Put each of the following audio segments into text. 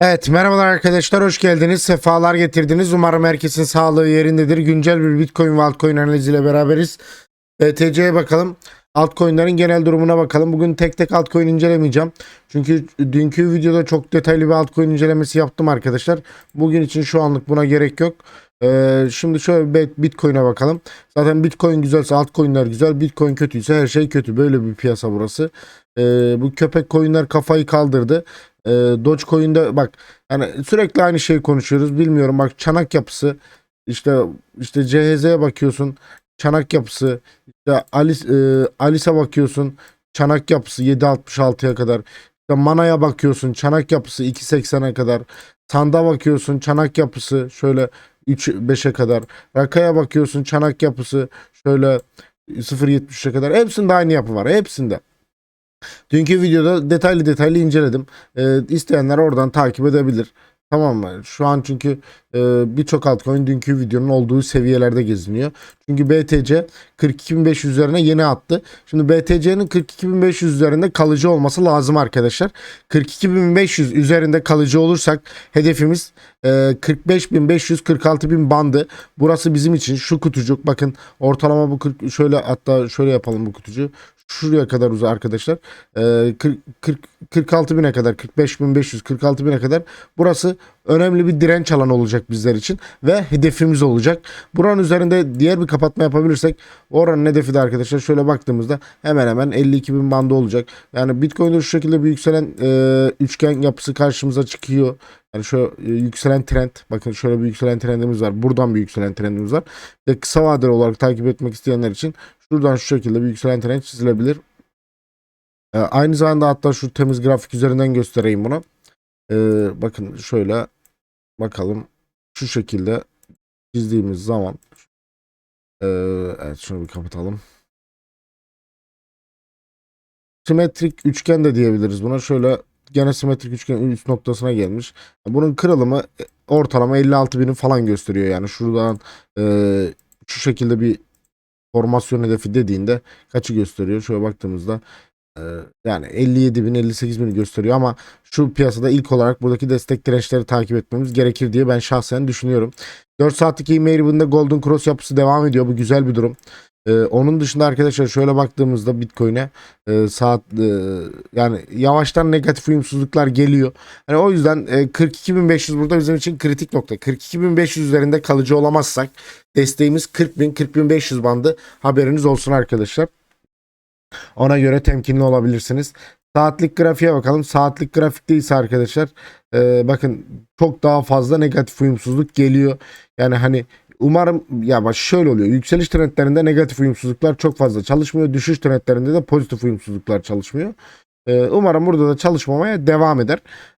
Evet merhabalar arkadaşlar hoş geldiniz. Sefalar getirdiniz. Umarım herkesin sağlığı yerindedir. Güncel bir bitcoin ve altcoin analiziyle beraberiz. BTC'ye bakalım altcoinlerin genel durumuna bakalım. Bugün tek tek altcoin incelemeyeceğim. Çünkü dünkü videoda çok detaylı bir altcoin incelemesi yaptım arkadaşlar. Bugün için şu anlık buna gerek yok. Ee, şimdi şöyle bitcoin'e bakalım. Zaten bitcoin güzelse altcoin'ler güzel bitcoin kötüyse her şey kötü. Böyle bir piyasa burası. Ee, bu köpek coin'ler kafayı kaldırdı. Ee, Dogecoin'de bak yani sürekli aynı şeyi konuşuyoruz. Bilmiyorum bak çanak yapısı işte işte CHZ'ye bakıyorsun çanak yapısı işte Alice, e, Alice'a bakıyorsun çanak yapısı 7.66'ya kadar işte Mana'ya bakıyorsun çanak yapısı 2.80'e kadar Sanda bakıyorsun çanak yapısı şöyle 3-5'e kadar Raka'ya bakıyorsun çanak yapısı şöyle 0.73'e kadar hepsinde aynı yapı var hepsinde. Dünkü videoda detaylı detaylı inceledim. Ee, isteyenler oradan takip edebilir. Tamam mı? Şu an çünkü e, birçok altcoin dünkü videonun olduğu seviyelerde geziniyor. Çünkü BTC 42.500 üzerine yeni attı. Şimdi BTC'nin 42.500 üzerinde kalıcı olması lazım arkadaşlar. 42.500 üzerinde kalıcı olursak hedefimiz e, 45.500-46.000 bandı. Burası bizim için şu kutucuk bakın ortalama bu 40 şöyle hatta şöyle yapalım bu kutucuğu şuraya kadar uzar arkadaşlar. Ee, 40, 40, 46 bine kadar 45.500 46 bine kadar burası önemli bir direnç alanı olacak bizler için ve hedefimiz olacak. Buranın üzerinde diğer bir kapatma yapabilirsek oranın hedefi de arkadaşlar şöyle baktığımızda hemen hemen 52 bin bandı olacak. Yani Bitcoin'de şu şekilde bir yükselen e, üçgen yapısı karşımıza çıkıyor. Yani şu e, yükselen trend bakın şöyle bir yükselen trendimiz var. Buradan bir yükselen trendimiz var. Ve kısa vadeli olarak takip etmek isteyenler için şuradan şu şekilde bir yükselen trend çizilebilir. Ee, aynı zamanda hatta şu temiz grafik üzerinden göstereyim bunu. Ee, bakın şöyle bakalım şu şekilde çizdiğimiz zaman ee, evet şunu bir kapatalım. Simetrik üçgen de diyebiliriz buna. Şöyle gene simetrik üçgen üst noktasına gelmiş. Bunun kırılımı e, ortalama 56 bini falan gösteriyor. Yani şuradan ee, şu şekilde bir formasyon hedefi dediğinde kaçı gösteriyor? Şöyle baktığımızda e, yani 57 bin 58 bin gösteriyor ama şu piyasada ilk olarak buradaki destek dirençleri takip etmemiz gerekir diye ben şahsen düşünüyorum. 4 saatlik e-mail ribbon'da Golden Cross yapısı devam ediyor. Bu güzel bir durum. Ee, onun dışında arkadaşlar şöyle baktığımızda Bitcoin'e e, saat e, yani yavaştan negatif uyumsuzluklar geliyor. Hani o yüzden e, 42.500 burada bizim için kritik nokta. 42.500 üzerinde kalıcı olamazsak desteğimiz 40.000 40.500 bandı haberiniz olsun arkadaşlar. Ona göre temkinli olabilirsiniz. Saatlik grafiğe bakalım. Saatlik grafikte ise arkadaşlar e, bakın çok daha fazla negatif uyumsuzluk geliyor. Yani hani umarım ya bak şöyle oluyor. Yükseliş trendlerinde negatif uyumsuzluklar çok fazla çalışmıyor. Düşüş trendlerinde de pozitif uyumsuzluklar çalışmıyor. E, umarım burada da çalışmamaya devam eder.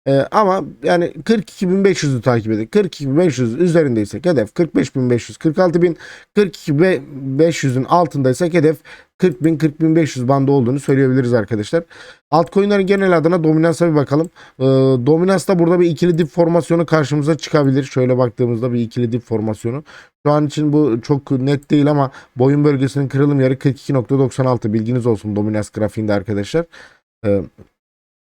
E, ama yani 42.500'ü takip edin. 42.500 üzerindeysek hedef 45.500, 46.000, 42.500'ün altındaysak hedef 40.000 40.500 bandı olduğunu söyleyebiliriz arkadaşlar. Altcoin'lerin genel adına dominansa bir bakalım. Ee, dominansta burada bir ikili dip formasyonu karşımıza çıkabilir. Şöyle baktığımızda bir ikili dip formasyonu. Şu an için bu çok net değil ama boyun bölgesinin kırılım yeri 42.96 bilginiz olsun dominans grafiğinde arkadaşlar. Ee,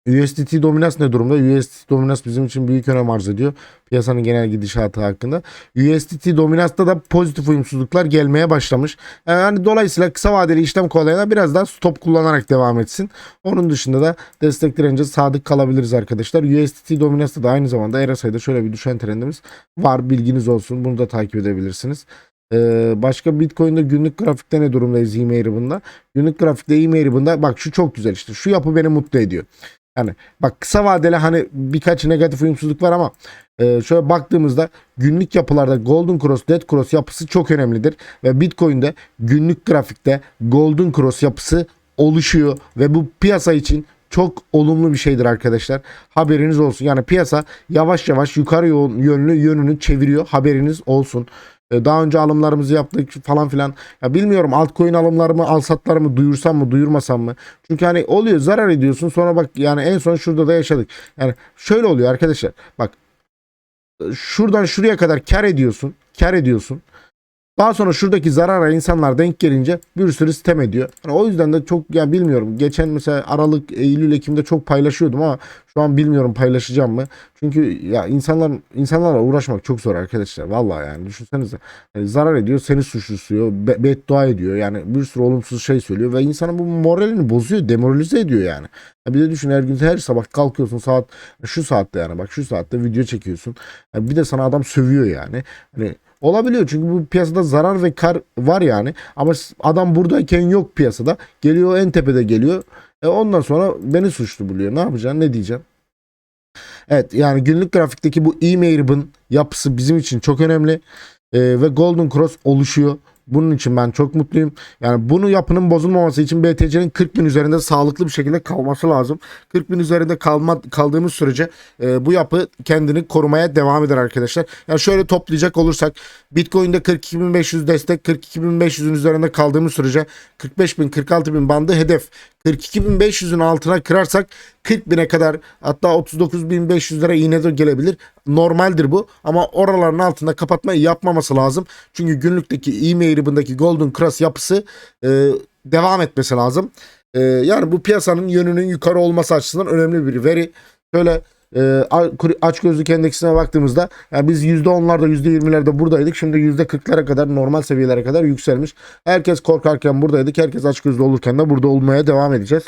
USDT dominans ne durumda? USDT dominans bizim için büyük önem arz ediyor. Piyasanın genel gidişatı hakkında. USDT dominansta da pozitif uyumsuzluklar gelmeye başlamış. Yani dolayısıyla kısa vadeli işlem kovalayana biraz daha stop kullanarak devam etsin. Onun dışında da destek dirence sadık kalabiliriz arkadaşlar. USDT dominansta da aynı zamanda RSI'de şöyle bir düşen trendimiz var. Bilginiz olsun. Bunu da takip edebilirsiniz. Ee, başka Bitcoin'de günlük grafikte ne durumdayız e-mail ribbon'da? Günlük grafikte e-mail ribbon'da bak şu çok güzel işte. Şu yapı beni mutlu ediyor. Yani bak kısa vadeli hani birkaç negatif uyumsuzluk var ama e, şöyle baktığımızda günlük yapılarda Golden Cross, Dead Cross yapısı çok önemlidir. Ve Bitcoin'de günlük grafikte Golden Cross yapısı oluşuyor ve bu piyasa için çok olumlu bir şeydir arkadaşlar. Haberiniz olsun. Yani piyasa yavaş yavaş yukarı yönlü yönünü çeviriyor. Haberiniz olsun. E, Daha önce alımlarımızı yaptık falan filan. Ya bilmiyorum altcoin alımlarımı, alsatlarımı duyursam mı, duyurmasam mı? Çünkü hani oluyor zarar ediyorsun. Sonra bak yani en son şurada da yaşadık. Yani şöyle oluyor arkadaşlar. Bak şuradan şuraya kadar kar ediyorsun. Kar ediyorsun. Daha sonra şuradaki zarara insanlar denk gelince bir sürü sitem ediyor. Hani o yüzden de çok ya bilmiyorum. Geçen mesela Aralık, Eylül, Ekim'de çok paylaşıyordum ama şu an bilmiyorum paylaşacağım mı? Çünkü ya insanlar insanlarla uğraşmak çok zor arkadaşlar. Vallahi yani düşünsenize. Yani zarar ediyor, seni suçlusuyor, be- beddua ediyor. Yani bir sürü olumsuz şey söylüyor ve insanın bu moralini bozuyor, demoralize ediyor yani. Ya bir de düşün her gün her sabah kalkıyorsun saat şu saatte yani bak şu saatte video çekiyorsun. Ya bir de sana adam sövüyor yani. Hani olabiliyor çünkü bu piyasada zarar ve kar var yani. Ama adam buradayken yok piyasada. Geliyor en tepede geliyor. E ondan sonra beni suçlu buluyor. Ne yapacaksın? Ne diyeceksin? Evet yani günlük grafikteki bu e-mail'in yapısı bizim için çok önemli. Ee, ve Golden Cross oluşuyor. Bunun için ben çok mutluyum. Yani bunu yapının bozulmaması için BTC'nin 40 bin üzerinde sağlıklı bir şekilde kalması lazım. 40 bin üzerinde kalma, kaldığımız sürece e, bu yapı kendini korumaya devam eder arkadaşlar. Yani şöyle toplayacak olursak Bitcoin'de 42.500 destek 42.500'ün üzerinde kaldığımız sürece 45.000 46.000 bandı hedef. 42.500'ün altına kırarsak 40.000'e kadar hatta 39.500'lere iğne de gelebilir. Normaldir bu ama oraların altında kapatmayı yapmaması lazım. Çünkü günlükteki e-mail ribbondaki Golden Cross yapısı e, devam etmesi lazım. E, yani bu piyasanın yönünün yukarı olması açısından önemli bir veri. Şöyle e, aç gözlük endeksine baktığımızda yani biz %10'larda %20'lerde buradaydık. Şimdi %40'lara kadar normal seviyelere kadar yükselmiş. Herkes korkarken buradaydık. Herkes aç gözlü olurken de burada olmaya devam edeceğiz.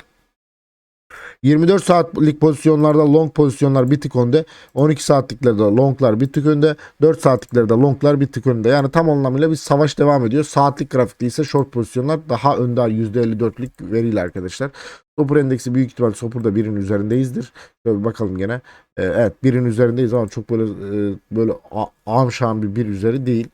24 saatlik pozisyonlarda long pozisyonlar bir tık önde. 12 saatliklerde longlar bir tık önde. 4 saatliklerde longlar bir tık önde. Yani tam anlamıyla bir savaş devam ediyor. Saatlik grafikte ise short pozisyonlar daha önde %54'lük veriyle arkadaşlar. Sopur endeksi büyük ihtimal Sopur'da birin üzerindeyizdir. Şöyle bakalım gene. Ee, evet birin üzerindeyiz ama çok böyle e, böyle amşan bir bir üzeri değil.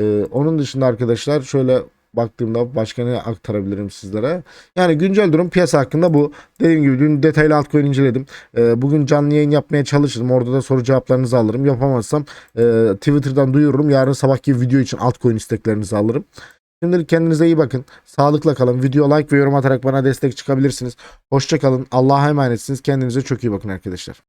Ee, onun dışında arkadaşlar şöyle baktığımda başka ne aktarabilirim sizlere? Yani güncel durum piyasa hakkında bu. Dediğim gibi dün detaylı altcoin inceledim. Ee, bugün canlı yayın yapmaya çalışırım. Orada da soru cevaplarınızı alırım. Yapamazsam e, Twitter'dan duyururum. Yarın sabahki video için altcoin isteklerinizi alırım. Şimdilik kendinize iyi bakın. Sağlıkla kalın. Video like ve yorum atarak bana destek çıkabilirsiniz. Hoşça kalın. Allah'a emanetsiniz. Kendinize çok iyi bakın arkadaşlar.